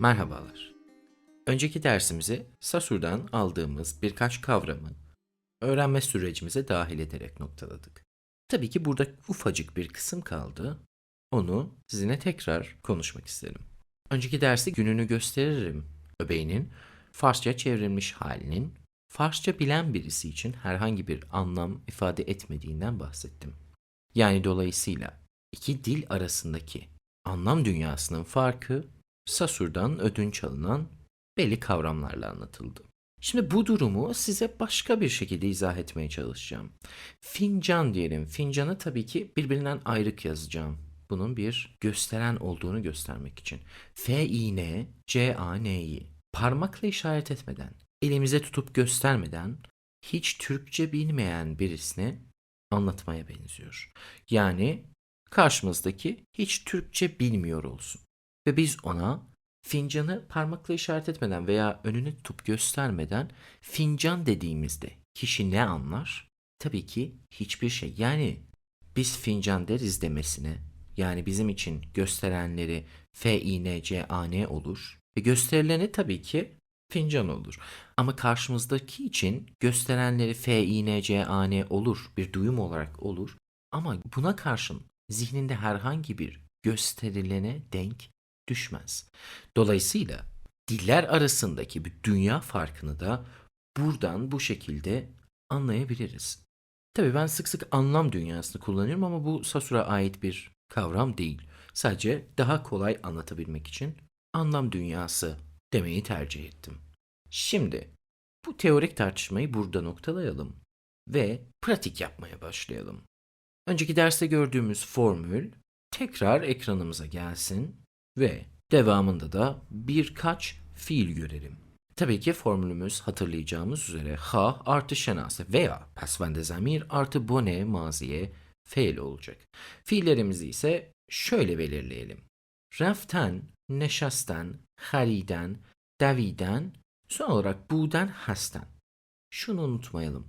Merhabalar. Önceki dersimizi Sasur'dan aldığımız birkaç kavramı öğrenme sürecimize dahil ederek noktaladık. Tabii ki burada ufacık bir kısım kaldı. Onu sizinle tekrar konuşmak isterim. Önceki dersi gününü gösteririm öbeğinin Farsça çevrilmiş halinin Farsça bilen birisi için herhangi bir anlam ifade etmediğinden bahsettim. Yani dolayısıyla iki dil arasındaki anlam dünyasının farkı Sasur'dan ödünç alınan belli kavramlarla anlatıldı. Şimdi bu durumu size başka bir şekilde izah etmeye çalışacağım. Fincan diyelim. Fincanı tabii ki birbirinden ayrık yazacağım. Bunun bir gösteren olduğunu göstermek için. F-I-N, C-A-N-I. Parmakla işaret etmeden, elimize tutup göstermeden hiç Türkçe bilmeyen birisine anlatmaya benziyor. Yani karşımızdaki hiç Türkçe bilmiyor olsun. Ve biz ona fincanı parmakla işaret etmeden veya önünü tutup göstermeden fincan dediğimizde kişi ne anlar? Tabii ki hiçbir şey. Yani biz fincan deriz demesine yani bizim için gösterenleri F, I, N, C, A, N olur. Ve gösterileni tabii ki fincan olur. Ama karşımızdaki için gösterenleri F, I, N, C, A, N olur. Bir duyum olarak olur. Ama buna karşın zihninde herhangi bir gösterilene denk düşmez. Dolayısıyla diller arasındaki bir dünya farkını da buradan bu şekilde anlayabiliriz. Tabii ben sık sık anlam dünyasını kullanıyorum ama bu Sasur'a ait bir kavram değil. Sadece daha kolay anlatabilmek için anlam dünyası demeyi tercih ettim. Şimdi bu teorik tartışmayı burada noktalayalım ve pratik yapmaya başlayalım. Önceki derste gördüğümüz formül tekrar ekranımıza gelsin ve devamında da birkaç fiil görelim. Tabii ki formülümüz hatırlayacağımız üzere ha artı şenase veya pasvende zamir artı bone maziye feil olacak. Fiillerimizi ise şöyle belirleyelim. Raften, neşasten, hariden, daviden, son olarak buden hasten. Şunu unutmayalım.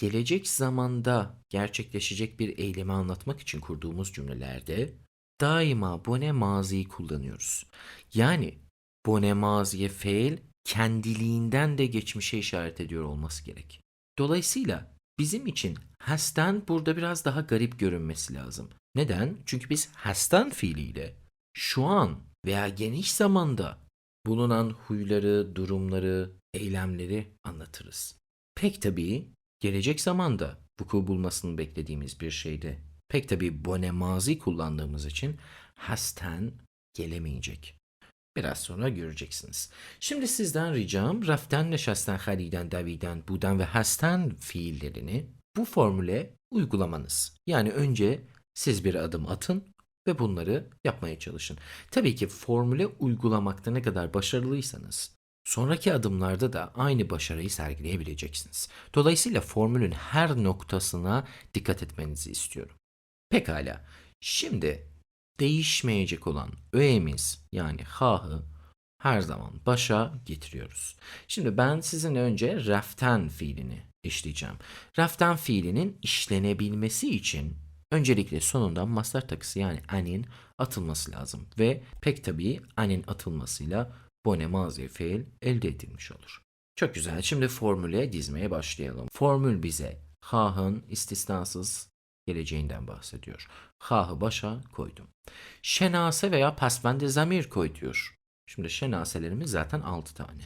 Gelecek zamanda gerçekleşecek bir eylemi anlatmak için kurduğumuz cümlelerde daima bone maziyi kullanıyoruz. Yani bone maziye feil kendiliğinden de geçmişe işaret ediyor olması gerek. Dolayısıyla bizim için hasten burada biraz daha garip görünmesi lazım. Neden? Çünkü biz hasten fiiliyle şu an veya geniş zamanda bulunan huyları, durumları, eylemleri anlatırız. Pek tabii gelecek zamanda vuku bulmasını beklediğimiz bir şeyde pek tabii bone mazi kullandığımız için hasten gelemeyecek. Biraz sonra göreceksiniz. Şimdi sizden ricam raften, neşesten, haliden, daviden, buden ve hasten fiillerini bu formüle uygulamanız. Yani önce siz bir adım atın ve bunları yapmaya çalışın. Tabii ki formüle uygulamakta ne kadar başarılıysanız sonraki adımlarda da aynı başarıyı sergileyebileceksiniz. Dolayısıyla formülün her noktasına dikkat etmenizi istiyorum. Pekala. Şimdi değişmeyecek olan öğemiz yani ha'ı her zaman başa getiriyoruz. Şimdi ben sizinle önce raften fiilini işleyeceğim. Raften fiilinin işlenebilmesi için öncelikle sonundan mastar takısı yani anin atılması lazım. Ve pek tabii anin atılmasıyla bone mazi fiil elde edilmiş olur. Çok güzel. Şimdi formüle dizmeye başlayalım. Formül bize ha'ın istisnasız geleceğinden bahsediyor. Ha'ı başa koydum. Şenase veya pasvende zamir koy diyor. Şimdi şenaselerimiz zaten 6 tane.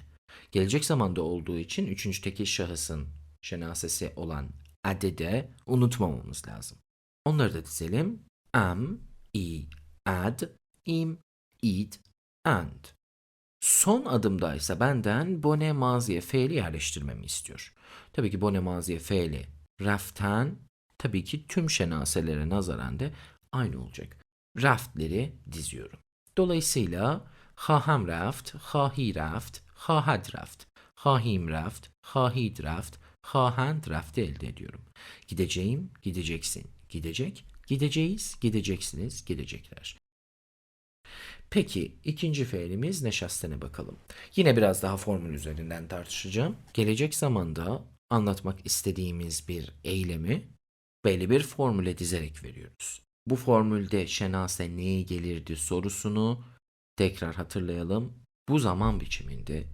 Gelecek zamanda olduğu için üçüncü tekil şahısın şenasesi olan adede unutmamamız lazım. Onları da dizelim. Am, i, ad, im, id, and. Son adımda ise benden bone maziye feili yerleştirmemi istiyor. Tabii ki bone maziye feili raften tabii ki tüm şenaselere nazaran da aynı olacak. Raftleri diziyorum. Dolayısıyla haham raft, hahi raft, hahad raft, hahim raft, hahid raft, hahand raft elde ediyorum. Gideceğim, gideceksin, gidecek, gideceğiz, gideceksiniz, gidecekler. Peki ikinci fiilimiz neşastene bakalım. Yine biraz daha formül üzerinden tartışacağım. Gelecek zamanda anlatmak istediğimiz bir eylemi belli bir formüle dizerek veriyoruz. Bu formülde şenase neye gelirdi sorusunu tekrar hatırlayalım. Bu zaman biçiminde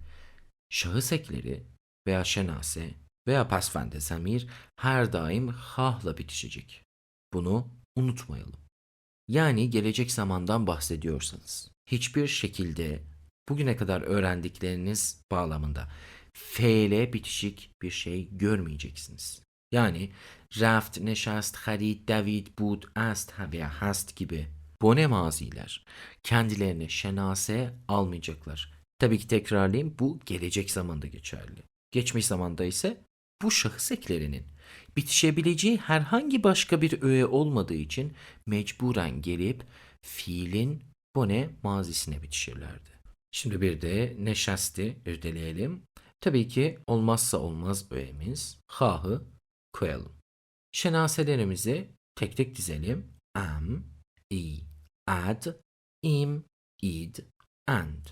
şahıs ekleri veya şenase veya pasfende zamir her daim hahla bitişecek. Bunu unutmayalım. Yani gelecek zamandan bahsediyorsanız hiçbir şekilde bugüne kadar öğrendikleriniz bağlamında fe'le bitişik bir şey görmeyeceksiniz. Yani raft, neşast, harid, david, bud, ast veya hast gibi bone maziler kendilerine şenase almayacaklar. Tabii ki tekrarlayayım bu gelecek zamanda geçerli. Geçmiş zamanda ise bu şahıs eklerinin bitişebileceği herhangi başka bir öğe olmadığı için mecburen gelip fiilin bone mazisine bitişirlerdi. Şimdi bir de neşasti irdeleyelim. Tabii ki olmazsa olmaz öğemiz hahı koyalım. Şenaselerimizi tek tek dizelim. Am, i, ad, im, id, and.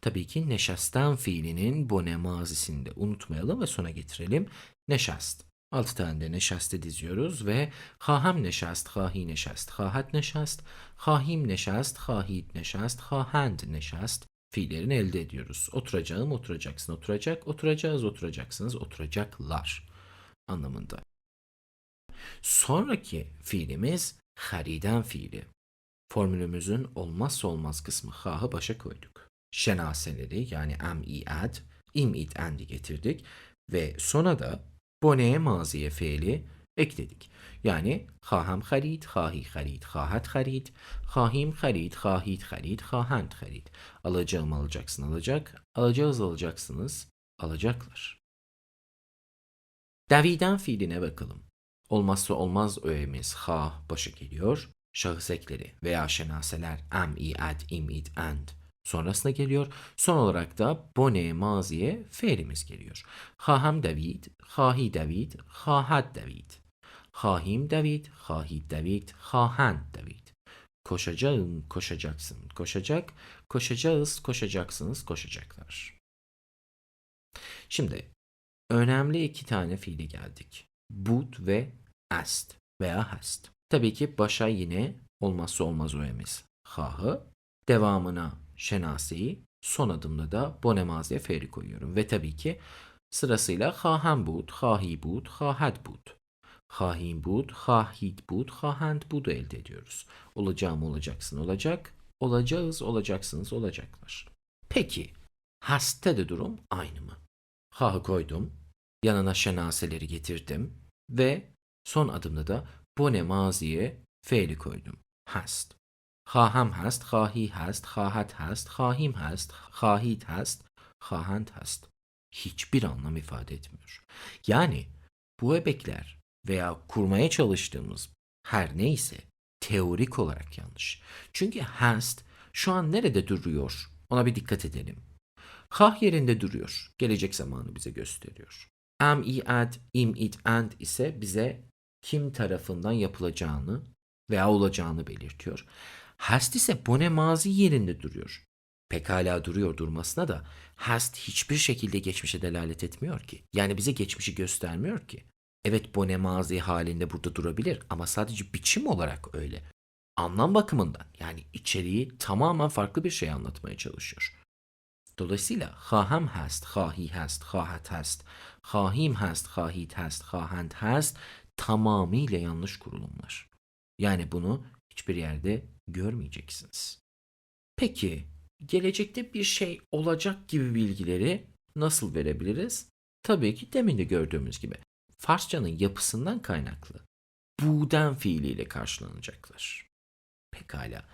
Tabii ki neşastan fiilinin bone mazisini de unutmayalım ve sona getirelim. Neşast. Altı tane de neşaste diziyoruz ve haham neşast, hahi neşast, hahat neşast, hahim neşast, hahid neşast, hahand neşast fiillerini elde ediyoruz. Oturacağım, oturacaksın, oturacak, oturacağız, oturacaksınız, oturacaklar anlamında. Sonraki fiilimiz hariden fiili. Formülümüzün olmazsa olmaz kısmı hahı başa koyduk. Şenaseleri yani am i ad, im id endi getirdik ve sona da boneye maziye fiili ekledik. Yani haham harid, hahi harid, hahat harid, hahim harid, hahid harid, hahand harid. Alacağım alacaksın alacak, alacağız alacaksınız, alacaklar. Daviden fiiline bakalım. Olmazsa olmaz öğemiz ha başa geliyor. Şahıs ekleri veya şenaseler am, i, ad, im, id, and sonrasına geliyor. Son olarak da bone maziye fiilimiz geliyor. Haham David, hahi David, hahat David. Hahim David, hahid David, hahand David. Koşacağım, koşacaksın, koşacak, koşacağız, koşacaksınız, koşacaklar. Şimdi önemli iki tane fiili geldik. Bud ve est veya hast. Tabii ki başa yine olmazsa olmaz öğemiz. Hahı, devamına şenaseyi, son adımda da bonemaziye feri koyuyorum. Ve tabii ki sırasıyla hahem bud, hahi bud, hahad bud. Hahim bud, hahid bud, hahand bud elde ediyoruz. Olacağım olacaksın olacak, olacağız olacaksınız olacaklar. Peki, haste de durum aynı mı? Hahı koydum, yanına şenaseleri getirdim ve son adımda da bone maziye feili koydum. Hast. Haham hast, hahi hast, hahat hast, hahim hast, hahid hast, hahand hast. Hiçbir anlam ifade etmiyor. Yani bu ebekler veya kurmaya çalıştığımız her neyse teorik olarak yanlış. Çünkü hast şu an nerede duruyor? Ona bir dikkat edelim. Hah yerinde duruyor. Gelecek zamanı bize gösteriyor. Am, i, ad, im, it, and ise bize kim tarafından yapılacağını veya olacağını belirtiyor. Hast ise bone mazi yerinde duruyor. Pekala duruyor durmasına da hast hiçbir şekilde geçmişe delalet etmiyor ki. Yani bize geçmişi göstermiyor ki. Evet bone mazi halinde burada durabilir ama sadece biçim olarak öyle. Anlam bakımından yani içeriği tamamen farklı bir şey anlatmaya çalışıyor. Dolayısıyla haham hast, hahi hast, hahat hast, hahim hast, hahid hast, hahand hast tamamıyla yanlış kurulumlar. Yani bunu hiçbir yerde görmeyeceksiniz. Peki gelecekte bir şey olacak gibi bilgileri nasıl verebiliriz? Tabii ki demin de gördüğümüz gibi Farsçanın yapısından kaynaklı buden fiiliyle karşılanacaklar. Pekala.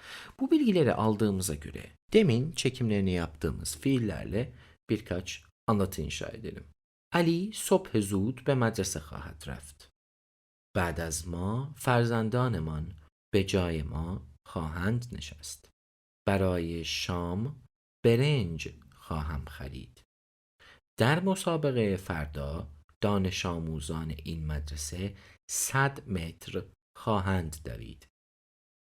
Bu bilgileri aldığımıza göre demin çekimlerini yaptığımız fiillerle birkaç anlatı inşa edelim. Ali صبح زود به مدرسه خواهد رفت. بعد از ما فرزندانمان به جای ما خواهند نشست. برای شام برنج خواهم خرید. در مسابقه فردا دانش آموزان این مدرسه 100 متر خواهند دوید.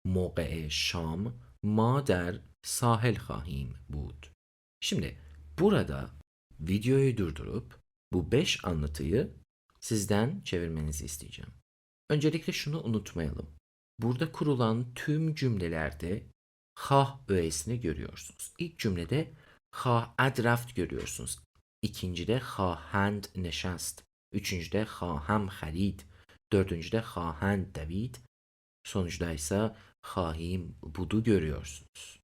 موقع شام ما در sahil خواهیم بود. Şimdi burada videoyu durdurup bu 5 anlatıyı sizden çevirmenizi isteyeceğim. Öncelikle şunu unutmayalım. Burada kurulan tüm cümlelerde ha öğesini görüyorsunuz. İlk cümlede خواهد رفت görüyorsunuz. İkincide خواهند نشست. Üçüncüde خواهم خرید. Dördüncüde خواهند دوید. Sonuçta ise haim budu görüyorsunuz.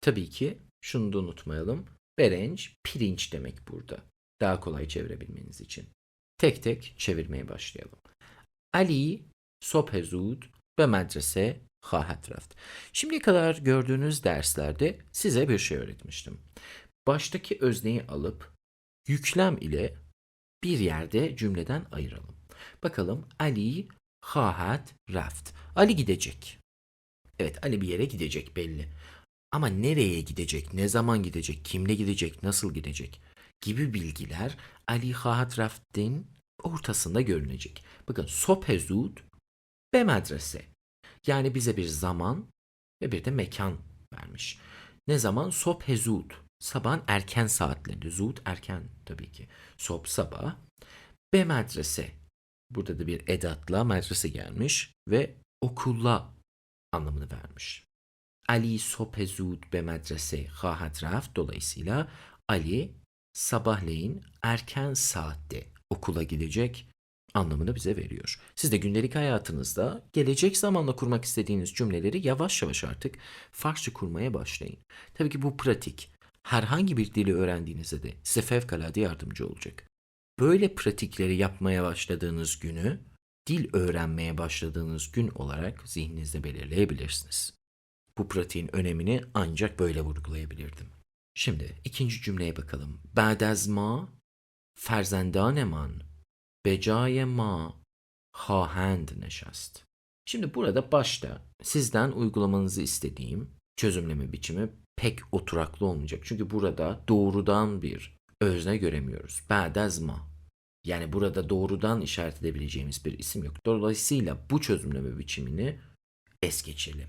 Tabii ki şunu da unutmayalım. Berenç pirinç demek burada. Daha kolay çevirebilmeniz için. Tek tek çevirmeye başlayalım. Ali sobhe ve medrese hahet raft. Şimdiye kadar gördüğünüz derslerde size bir şey öğretmiştim. Baştaki özneyi alıp yüklem ile bir yerde cümleden ayıralım. Bakalım Ali hahet raft. Ali gidecek. Evet Ali bir yere gidecek belli. Ama nereye gidecek, ne zaman gidecek, kimle gidecek, nasıl gidecek gibi bilgiler Ali Hahatraftin ortasında görünecek. Bakın Sopezud B medrese. Yani bize bir zaman ve bir de mekan vermiş. Ne zaman? Sophezud. Sabahın erken saatlerinde. Zud erken tabii ki. Sop sabah. B medrese. Burada da bir edatla medrese gelmiş ve okulla anlamını vermiş. Ali sopezud be medrese hahat raft dolayısıyla Ali sabahleyin erken saatte okula gidecek anlamını bize veriyor. Siz de gündelik hayatınızda gelecek zamanla kurmak istediğiniz cümleleri yavaş yavaş artık Farsça kurmaya başlayın. Tabii ki bu pratik. Herhangi bir dili öğrendiğinizde de size fevkalade yardımcı olacak. Böyle pratikleri yapmaya başladığınız günü dil öğrenmeye başladığınız gün olarak zihninizde belirleyebilirsiniz. Bu pratiğin önemini ancak böyle vurgulayabilirdim. Şimdi ikinci cümleye bakalım. Ba'dez ma, ferzendane man, becaye ma, hahend neşast. Şimdi burada başta sizden uygulamanızı istediğim çözümleme biçimi pek oturaklı olmayacak. Çünkü burada doğrudan bir özne göremiyoruz. Ba'dez ma yani burada doğrudan işaret edebileceğimiz bir isim yok. Dolayısıyla bu çözümleme biçimini es geçelim.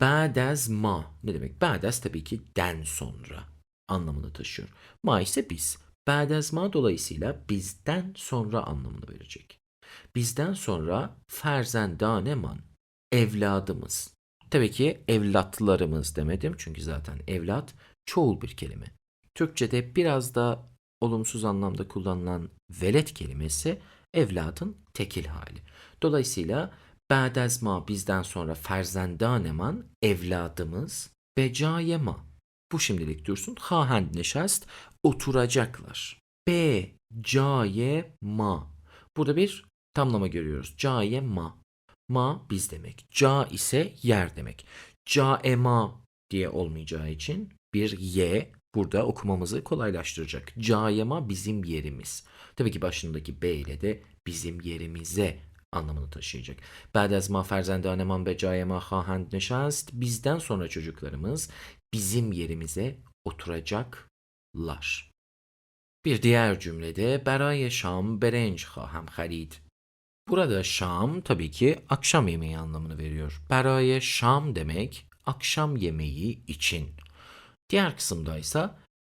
Ba'dez ma ne demek? Ba'dez tabii ki den sonra anlamını taşıyor. Ma ise biz. Ba'dez ma dolayısıyla bizden sonra anlamını verecek. Bizden sonra ferzendaneman evladımız. Tabii ki evlatlarımız demedim çünkü zaten evlat çoğul bir kelime. Türkçe'de biraz da olumsuz anlamda kullanılan velet kelimesi evladın tekil hali. Dolayısıyla Ba'dezma bizden sonra ferzendaneman evladımız becayema. Bu şimdilik dursun. Hahend neşest oturacaklar. B caye. Burada bir tamlama görüyoruz. Caye ma. Ma biz demek. Ca ise yer demek. Caema diye olmayacağı için bir ye burada okumamızı kolaylaştıracak. Cayema bizim yerimiz. Tabii ki başındaki B ile de bizim yerimize anlamını taşıyacak. Ba'd az ma ferzendane man be cayema hahend neşast. Bizden sonra çocuklarımız bizim yerimize oturacaklar. Bir diğer cümlede beraye şam berenc haham harid. Burada şam tabii ki akşam yemeği anlamını veriyor. Beraye şam demek akşam yemeği için. Diğer kısımda ise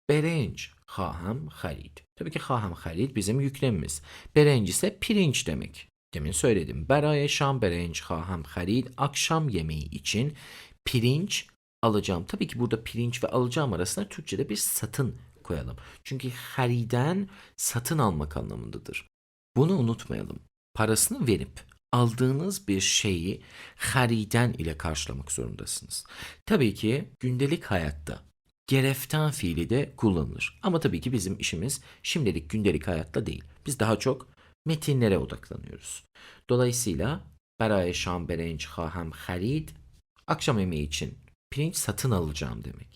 berenç haham harid. Tabii ki haham harid bizim yüklemimiz. Berenç ise pirinç demek. Demin söyledim. Beraye şam berenç haham harid. Akşam yemeği için pirinç alacağım. Tabii ki burada pirinç ve alacağım arasında Türkçe'de bir satın koyalım. Çünkü hariden satın almak anlamındadır. Bunu unutmayalım. Parasını verip aldığınız bir şeyi hariden ile karşılamak zorundasınız. Tabii ki gündelik hayatta gereften fiili de kullanılır. Ama tabii ki bizim işimiz şimdilik gündelik hayatta değil. Biz daha çok metinlere odaklanıyoruz. Dolayısıyla beraye şam berenç hahem harid akşam yemeği için pirinç satın alacağım demek.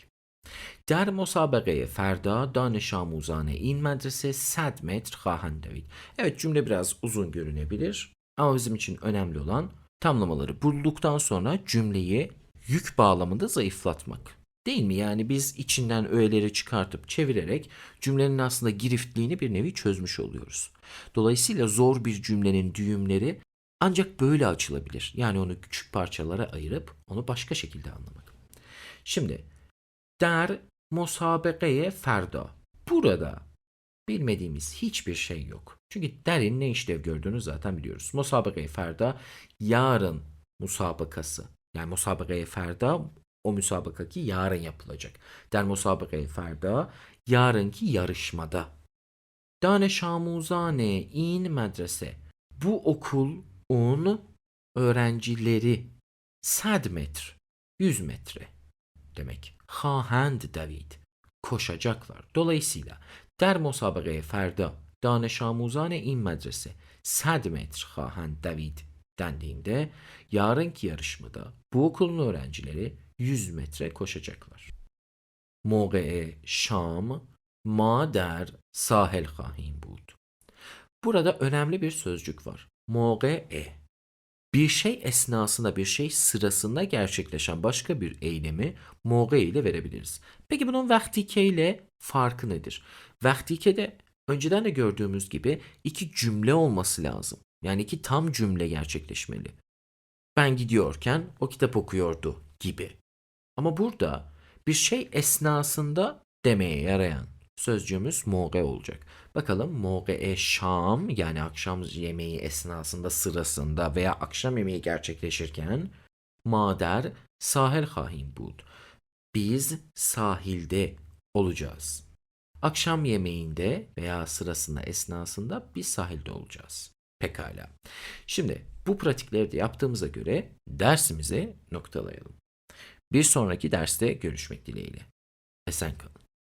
در مسابقه فردا دانش آموزان این مدرسه 100 متر خواهند دوید. Evet cümle biraz uzun görünebilir ama bizim için önemli olan tamlamaları bulduktan sonra cümleyi yük bağlamında zayıflatmak. Değil mi? Yani biz içinden öğeleri çıkartıp çevirerek cümlenin aslında giriftliğini bir nevi çözmüş oluyoruz. Dolayısıyla zor bir cümlenin düğümleri ancak böyle açılabilir. Yani onu küçük parçalara ayırıp onu başka şekilde anlamak. Şimdi der musabekeye ferda. Burada bilmediğimiz hiçbir şey yok. Çünkü derin ne işlev gördüğünü zaten biliyoruz. Musabekeye ferda yarın musabakası. Yani musabekeye ferda O müsabaka ki yarın yapılacak. Der musabakayı ferda yarınki yarışmada. Daneş amuzane in medrese. Bu okulun öğrencileri sad metr, 100 metre demek. Hahend David koşacaklar. Dolayısıyla der musabakaya ferda daneş amuzane in medrese sad metr hahend David dendiğinde yarınki yarışmada bu okulun öğrencileri 100 metre koşacaklar. Moğe Şam ma der sahel hahin bud. Burada önemli bir sözcük var. Moğe. Bir şey esnasında bir şey sırasında gerçekleşen başka bir eylemi moğe ile verebiliriz. Peki bunun vaktike ile farkı nedir? Vaktike de önceden de gördüğümüz gibi iki cümle olması lazım. Yani iki tam cümle gerçekleşmeli. Ben gidiyorken o kitap okuyordu gibi. Ama burada bir şey esnasında demeye yarayan sözcüğümüz moge olacak. Bakalım moge şam yani akşam yemeği esnasında sırasında veya akşam yemeği gerçekleşirken mader sahil khahim bud. Biz sahilde olacağız. Akşam yemeğinde veya sırasında esnasında biz sahilde olacağız. Pekala. Şimdi bu pratikleri de yaptığımıza göre dersimize noktalayalım. Bir sonraki derste görüşmek dileğiyle. Esen kalın.